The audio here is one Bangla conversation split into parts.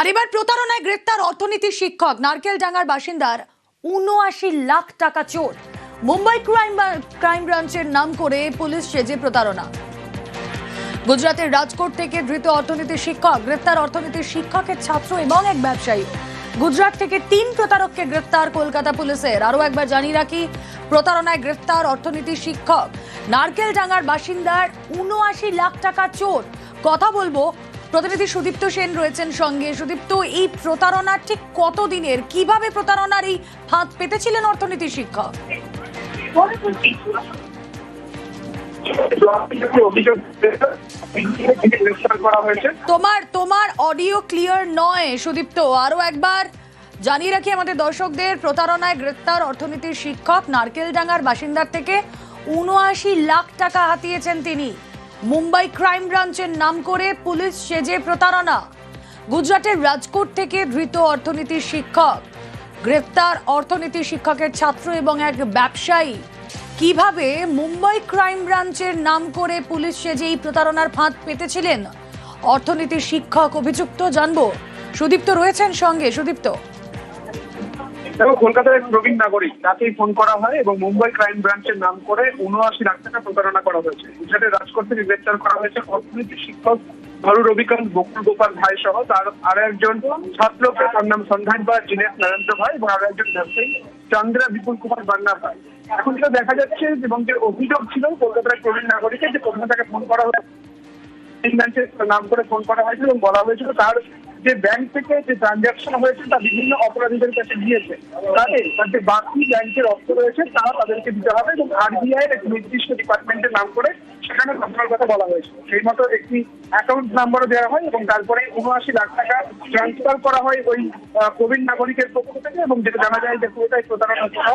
আর এবার প্রতারণায় গ্রেপ্তার অর্থনীতি শিক্ষক, নারকেল নারকেলডাঙ্গার বাসিন্দার উনআশি লাখ টাকা চোর। মুম্বাই ক্রাইম ক্রাইম ব্রাঞ্চের নাম করে পুলিশ সেজে প্রতারণা। গুজরাতের রাজকোট থেকে ধৃত অর্থনীতি শিক্ষক, গ্রেপ্তার অর্থনীতির শিক্ষকের ছাত্র এবং এক ব্যবসায়ী। গুজরাট থেকে তিন প্রতারককে গ্রেপ্তার কলকাতা পুলিশের। আরও একবার জানিয়ে রাখি, প্রতারণায় গ্রেপ্তার অর্থনীতি শিক্ষক, নারকেল নারকেলডাঙ্গার বাসিন্দার উনআশি লাখ টাকা চোর। কথা বলব প্রতিনিধি সুদীপ্ত সেন রয়েছেন সঙ্গে। সুদীপ্ত, এই প্রতারণা ঠিক কত দিনের কীভাবে প্রতারণার এই ফাঁদ পেতেছিলেন অর্থনীতি শিক্ষক? তোমার তোমার অডিও ক্লিয়ার নয়, সুদীপ্ত। আরও একবার জানিয়ে রাখি আমাদের দর্শকদের, প্রতারণায় গ্রেপ্তার অর্থনীতির শিক্ষক, নারকেলডাঙ্গার বাসিন্দার থেকে উনআশি লাখ টাকা হাতিয়েছেন তিনি। মুম্বাই ক্রাইম ব্রাঞ্চের নাম করে পুলিশ সেজে প্রতারণা। গুজরাটের রাজকোট থেকে ধৃত অর্থনীতির শিক্ষক গ্রেপ্তার অর্থনীতি শিক্ষকের ছাত্র এবং এক ব্যবসায়ী। কীভাবে মুম্বাই ক্রাইম ব্রাঞ্চের নাম করে পুলিশ সেজে এই প্রতারণার ফাঁদ পেতেছিলেন? অর্থনীতির শিক্ষক অভিযুক্ত জানব। সুদীপ্ত রয়েছেন সঙ্গে। সুদীপ্ত। এবং কলকাতার এক প্রবীণ নাগরিক, তাকেই ফোন করা হয় এবং মুম্বাই ক্রাইম ব্রাঞ্চের নাম করে উনআশি লাখ টাকা প্রতারণা করা হয়েছে। গুজরাটের রাজকোট থেকে গ্রেপ্তার করা হয়েছে অর্থনীতি শিক্ষক ধরু রবিকান্ত বকুল গোপাল ভাই সহ তার আরও একজন ছাত্র তার নাম সন্ধান বা জিনেশ নরেন্দ্র ভাই এবং আরও একজন ব্যবসায়ী চন্দ্রা বিপুল কুমার বান্না ভাই। এখন যেটা দেখা যাচ্ছে এবং যে অভিযোগ ছিল, কলকাতার প্রবীণ নাগরিকের যে প্রথমে তাকে ফোন করা হয়েছে, নাম করে ফোন করা হয়েছিল এবং বলা হয়েছিল তার যে ব্যাংক থেকে যে ট্রানজাকশন হয়েছে তা বিভিন্ন অপরাধীদের কাছে দিয়েছে তাদের তার যে বাকি ব্যাংকের অর্থ রয়েছে তা তাদেরকে দিতে হবে এবং আরবিআই এর একটি নির্দিষ্ট ডিপার্টমেন্টের নাম করে সেখানে ঘটনার কথা বলা হয়েছে সেই মতো একটি অ্যাকাউন্ট নাম্বারও দেওয়া হয় এবং তারপরে উনআশি লাখ টাকা ট্রান্সফার করা হয় ওই প্রবীণ নাগরিকের পক্ষ থেকে এবং যেটা জানা যায় যে পুরোটাই প্রতারণা সহ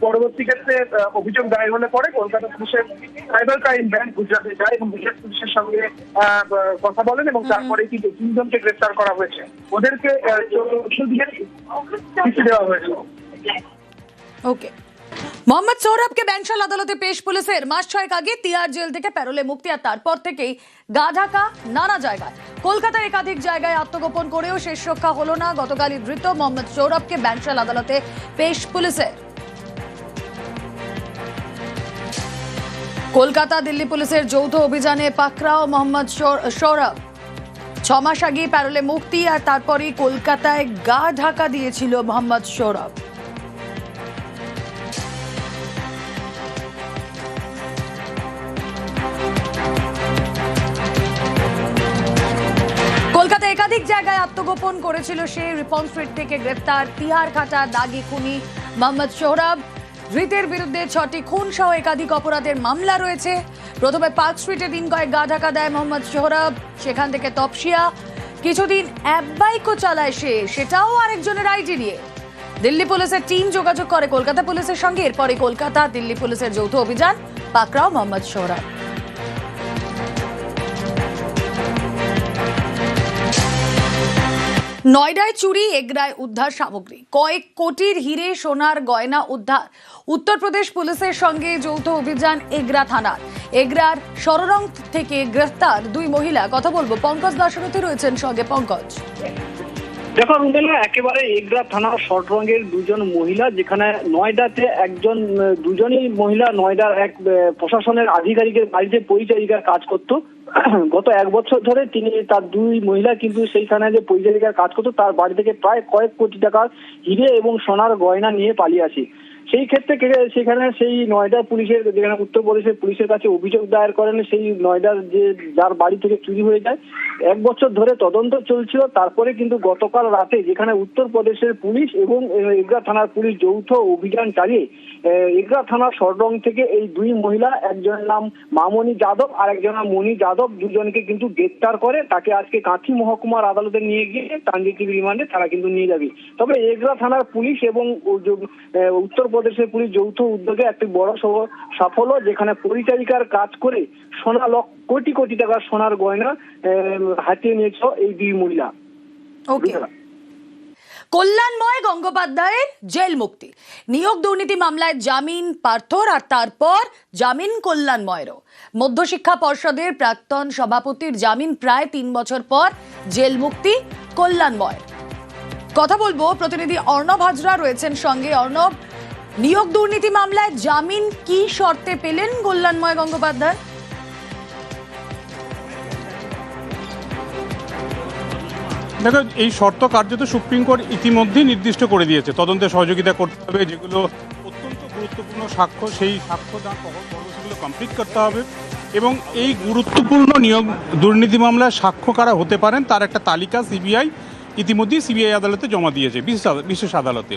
পরবর্তী ক্ষেত্রে অভিযোগ দায়ের হলে পরে কলকাতা পুলিশের সাইবার ক্রাইম ব্যাংক গুজরাটে যায় এবং গুজরাট পুলিশের সঙ্গে আহ, কথা বলেন এবং তারপরে কিন্তু তিনজনকে গ্রেফতার করা হয়েছে। ওদেরকে দেওয়া হয়েছে। ওকে মোহাম্মদ সৌরভকে ব্যাংশাল আদালতে পেশ পুলিশের। মাস ছয়েক আগে তিহার জেল থেকে প্যারোলে মুক্তি আর তারপর থেকেই গা ঢাকা, নানা জায়গায়। কলকাতার একাধিক জায়গায় আত্মগোপন করেও শেষ রক্ষা হলো না। গতকালই ধৃত মোহাম্মদ সৌরভকে ব্যাংশাল আদালতে পেশ পুলিশের। কলকাতা দিল্লি পুলিশের যৌথ অভিযানে পাকড়াও মোহাম্মদ সৌরভ। ছ মাস আগে প্যারোলে মুক্তি আর তারপরেই কলকাতায় গা ঢাকা দিয়েছিল মোহাম্মদ সৌরভ। জায়গায় আত্মগোপন করেছিল সে রিপন স্ট্রিট থেকে গ্রেফতার তিহার খাটা দাগি খুনি মোহাম্মদ সোহরাব। ধৃতের বিরুদ্ধে ছটি খুন সহ একাধিক অপরাধের মামলা রয়েছে। প্রথমে পার্ক স্ট্রিটে দিন কয়েক গা ঢাকা দেয় মোহাম্মদ সোহরাব, সেখান থেকে তপসিয়া। কিছুদিন অ্যাপ বাইকও চালায় সে, সেটাও আরেকজনের আইডি নিয়ে। দিল্লি পুলিশের টিম যোগাযোগ করে কলকাতা পুলিশের সঙ্গে এরপরে কলকাতা দিল্লি পুলিশের যৌথ অভিযান পাকড়াও মোহাম্মদ সোহরাব। নয়ডায় চুরি, এগরায় উদ্ধার সামগ্রী। কয়েক কোটির হিরে সোনার গয়না উদ্ধার। উত্তরপ্রদেশ পুলিশের সঙ্গে যৌথ অভিযান এগরা থানার। এগরার সররং থেকে গ্রেফতার দুই মহিলা। কথা বলব, পঙ্কজ দাশরথী রয়েছেন সঙ্গে। পঙ্কজ। দেখো রুমেলা একেবারে এগরা থানার শর্ট রঙের দুজন মহিলা, যেখানে নয়ডাতে একজন, দুজনই মহিলা নয়ডার এক প্রশাসনের আধিকারিকের বাড়িতে পরিচারিকার কাজ করত। গত এক বছর ধরে তিনি তার দুই মহিলা কিন্তু সেইখানে যে পরিচারিকার কাজ করতো, তার বাড়ি থেকে প্রায় কয়েক কোটি টাকার হিরে এবং সোনার গয়না নিয়ে পালিয়ে আসে। সেই ক্ষেত্রে সেখানে সেই নয়ডা পুলিশের, যেখানে উত্তরপ্রদেশের পুলিশের কাছে অভিযোগ দায়ের করেন, সেই নয়ডার যে, যার বাড়ি থেকে চুরি হয়ে যায়। এক বছর ধরে তদন্ত চলছিল, তারপরে কিন্তু গতকাল রাতে যেখানে উত্তরপ্রদেশের পুলিশ এবং এগরা থানার পুলিশ যৌথ অভিযান চালিয়ে এগরা থানার সররং থেকে এই দুই মহিলা, একজনের নাম মামনি যাদব আর একজনের নাম মণি যাদব, দুজনকে কিন্তু গ্রেপ্তার করে তাকে আজকে কাঁথি মহকুমার আদালতে নিয়ে গিয়ে ট্রানজিটিভ রিমান্ডে তারা কিন্তু নিয়ে যাবে। তবে এগরা থানার পুলিশ এবং উ- উত্তরপ্রদেশের পুলিশ যৌথ উদ্যোগে একটি বড় সাফল্য যেখানে পরিচারিকার কাজ করে সোনা লক্ষ কোটি কোটি টাকার সোনার গয়না হাতিয়ে নিয়েছ এই দুই মহিলা। ওকে। কল্যাণময় গঙ্গোপাধ্যায়ের জেল মুক্তি। নিয়োগ দুর্নীতি মামলায় জামিন পার্থর আর তারপর জামিন কল্যাণময়েরও। মধ্যশিক্ষা পর্ষদের প্রাক্তন সভাপতির জামিন প্রায় তিন বছর পর জেল মুক্তি কল্যাণময়ের। কথা বলব প্রতিনিধি অর্ণব হাজরা রয়েছেন সঙ্গে। অর্ণব নিয়োগ দুর্নীতি মামলায় জামিন কি শর্তে পেলেন কল্যাণময় গঙ্গোপাধ্যায়? দেখো এই শর্ত কার্যত সুপ্রিম কোর্ট ইতিমধ্যেই নির্দিষ্ট করে দিয়েছে। তদন্তে সহযোগিতা করতে হবে, যেগুলো অত্যন্ত গুরুত্বপূর্ণ সাক্ষ্য, সেই সাক্ষ্য দান সেগুলো কমপ্লিট করতে হবে এবং এই গুরুত্বপূর্ণ নিয়োগ দুর্নীতি মামলায় সাক্ষ্য কারা হতে পারেন তার একটা তালিকা সিবিআই ইতিমধ্যেই সিবিআই আদালতে জমা দিয়েছে, বিশেষ বিশেষ আদালতে।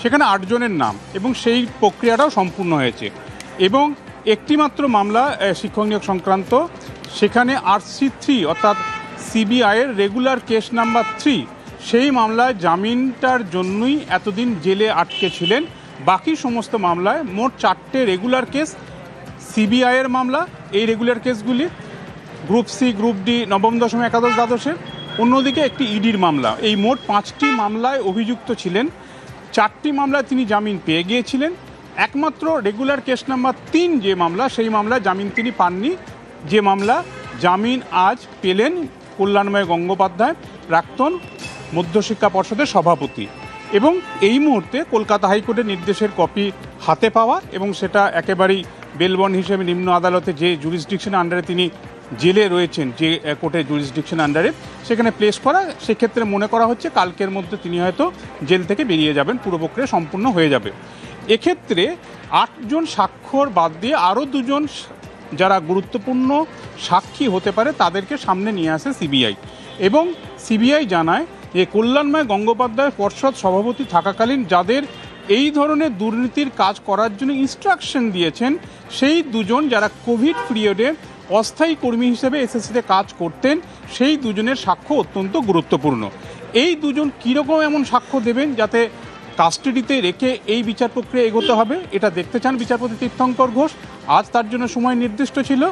সেখানে আটজনের নাম এবং সেই প্রক্রিয়াটাও সম্পূর্ণ হয়েছে। এবং একটিমাত্র মামলা শিক্ষক নিয়োগ সংক্রান্ত, সেখানে আর সি থ্রি অর্থাৎ সিবিআইয়ের রেগুলার কেস নাম্বার থ্রি সেই মামলায় জামিনটার জন্যই এতদিন জেলে আটকে ছিলেন। বাকি সমস্ত মামলায় মোট চারটে রেগুলার কেস সিবিআইয়ের মামলা, এই রেগুলার কেসগুলি গ্রুপ সি গ্রুপ ডি নবম, দশম, একাদশ, দ্বাদশের। অন্যদিকে একটি ইডির মামলা, এই মোট পাঁচটি মামলায় অভিযুক্ত ছিলেন। চারটি মামলায় তিনি জামিন পেয়ে গিয়েছিলেন। একমাত্র রেগুলার কেস নাম্বার তিন যে মামলা, সেই মামলায় জামিন তিনি পাননি। যে মামলা জামিন আজ পেলেন কল্যাণময় গঙ্গোপাধ্যায় প্রাক্তন মধ্যশিক্ষা পর্ষদের সভাপতি এবং এই মুহূর্তে কলকাতা হাইকোর্টের নির্দেশের কপি হাতে পাওয়া এবং সেটা একেবারেই বেলবন হিসেবে নিম্ন আদালতে যে জুরিসডিকশন আন্ডারে তিনি জেলে রয়েছেন যে কোর্টের জুরিসডিকশন আন্ডারে সেখানে প্লেস করা, সেক্ষেত্রে মনে করা হচ্ছে কালকের মধ্যে তিনি হয়তো জেল থেকে বেরিয়ে যাবেন পুরো প্রক্রিয়া সম্পূর্ণ হয়ে যাবে। এক্ষেত্রে আটজন স্বাক্ষর বাদ দিয়ে আরও দুজন যারা গুরুত্বপূর্ণ সাক্ষী হতে পারে, তাদেরকে সামনে নিয়ে আসে সিবিআই। এবং সিবিআই জানায় যে, কল্যাণময় গঙ্গোপাধ্যায় পর্ষদ সভাপতি থাকাকালীন যাদের এই ধরনের দুর্নীতির কাজ করার জন্য ইনস্ট্রাকশন দিয়েছেন, সেই দুজন যারা কোভিড পিরিয়ডে অস্থায়ী কর্মী হিসেবে এসএসসিতে কাজ করতেন, সেই দুজনের সাক্ষ্য অত্যন্ত গুরুত্বপূর্ণ। এই দুজন কীরকম এমন সাক্ষ্য দেবেন যাতে কাস্টাডিতে রেখে এই বিচার প্রক্রিয়া এগোতে হবে, এটা দেখতে চান বিচারপতি তীর্থঙ্কর ঘোষ। আজ তার জন্য সময় নির্দিষ্ট ছিল।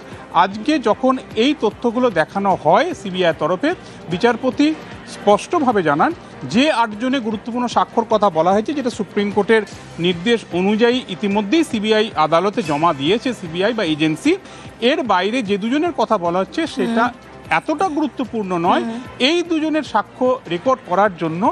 আজকে যখন এই তথ্যগুলো দেখানো হয় সিবিআই তরফে, বিচারপতি স্পষ্টভাবে জানান যে আটজনে গুরুত্বপূর্ণ স্বাক্ষর কথা বলা হয়েছে যেটা সুপ্রিম কোর্টের নির্দেশ অনুযায়ী ইতিমধ্যেই সিবিআই আদালতে জমা দিয়েছে সিবিআই বা এজেন্সি। এর বাইরে যে দুজনের কথা বলা হচ্ছে সেটা এতটা গুরুত্বপূর্ণ নয়। এই দুজনের সাক্ষ্য রেকর্ড করার জন্য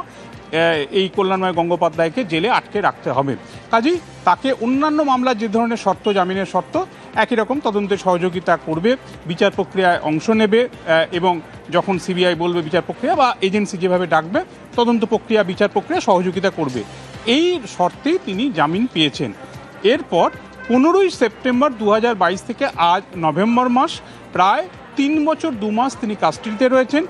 এই কল্যাণময় গঙ্গোপাধ্যায়কে জেলে আটকে রাখতে হবে। কাজেই তাকে অন্যান্য মামলার যে ধরনের শর্ত জামিনের শর্ত একই রকম তদন্তে সহযোগিতা করবে বিচার প্রক্রিয়ায় অংশ নেবে এবং যখন সিবিআই বলবে বিচার প্রক্রিয়া বা এজেন্সি যেভাবে ডাকবে, তদন্ত প্রক্রিয়া, বিচার প্রক্রিয়া সহযোগিতা করবে। এই শর্তেই তিনি জামিন পেয়েছেন। এরপর পনেরোই সেপ্টেম্বর দু হাজার বাইশ থেকে আজ নভেম্বর মাস, প্রায় তিন বছর দু মাস তিনি কাস্টডিতে রয়েছেন।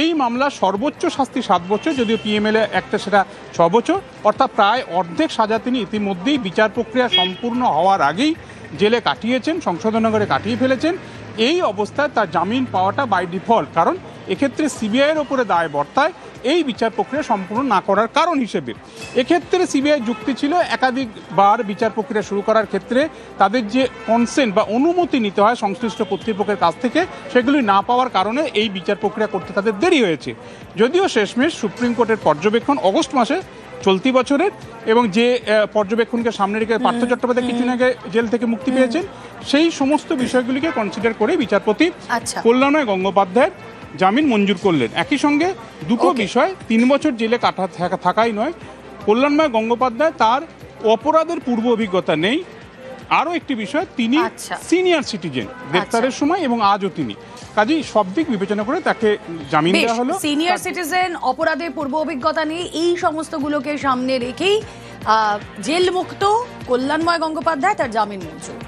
এই মামলা সর্বোচ্চ শাস্তি সাত বছর, যদিও পিএমএলএ একটা সেটা ছ বছর। অর্থাৎ প্রায় অর্ধেক সাজা তিনি ইতিমধ্যেই বিচার প্রক্রিয়া সম্পূর্ণ হওয়ার আগেই জেলে কাটিয়েছেন সংশোধনগরে কাটিয়ে ফেলেছেন। এই অবস্থায় তার জামিন পাওয়াটা বাই ডিফল্ট কারণ এক্ষেত্রে সিবিআইয়ের ওপরে দায় বর্তায় এই বিচার প্রক্রিয়া সম্পূর্ণ না করার কারণ হিসেবে। এক্ষেত্রে সিবিআই যুক্তি ছিল একাধিকবার বিচার প্রক্রিয়া শুরু করার ক্ষেত্রে তাদের যে কনসেন্ট বা অনুমতি নিতে হয় সংশ্লিষ্ট কর্তৃপক্ষের কাছ থেকে, সেগুলি না পাওয়ার কারণে এই বিচার প্রক্রিয়া করতে তাদের দেরি হয়েছে। যদিও শেষমেশ সুপ্রিম কোর্টের পর্যবেক্ষণ অগস্ট মাসে চলতি বছরের এবং যে পর্যবেক্ষণকে সামনে রেখে পার্থ চট্টোপাধ্যায় কিছুদিন আগে জেল থেকে মুক্তি পেয়েছেন সেই সমস্ত বিষয়গুলিকে কনসিডার করে বিচারপতি আচ্ছা। কল্যাণয় গঙ্গোপাধ্যায়ের জামিন মঞ্জুর করলেন। একই সঙ্গে দুটো বিষয় তিন বছর জেলে কাটা থাকাই নয় কল্যাণময় গঙ্গোপাধ্যায় তার অপরাধের পূর্ব অভিজ্ঞতা নেই। আরও একটি বিষয় তিনি আচ্ছা। সিনিয়র সিটিজেন গ্রেপ্তারের সময় এবং আজও তিনি। কাজেই সব দিক বিবেচনা করে তাকে জামিন দেওয়া হলো। সিনিয়র সিটিজেন অপরাধের পূর্ব অভিজ্ঞতা নিয়ে এই সমস্তগুলোকে সামনে রেখেই আহ, জেল মুক্ত কল্যাণময় গঙ্গোপাধ্যায় তার জামিন মঞ্জুর।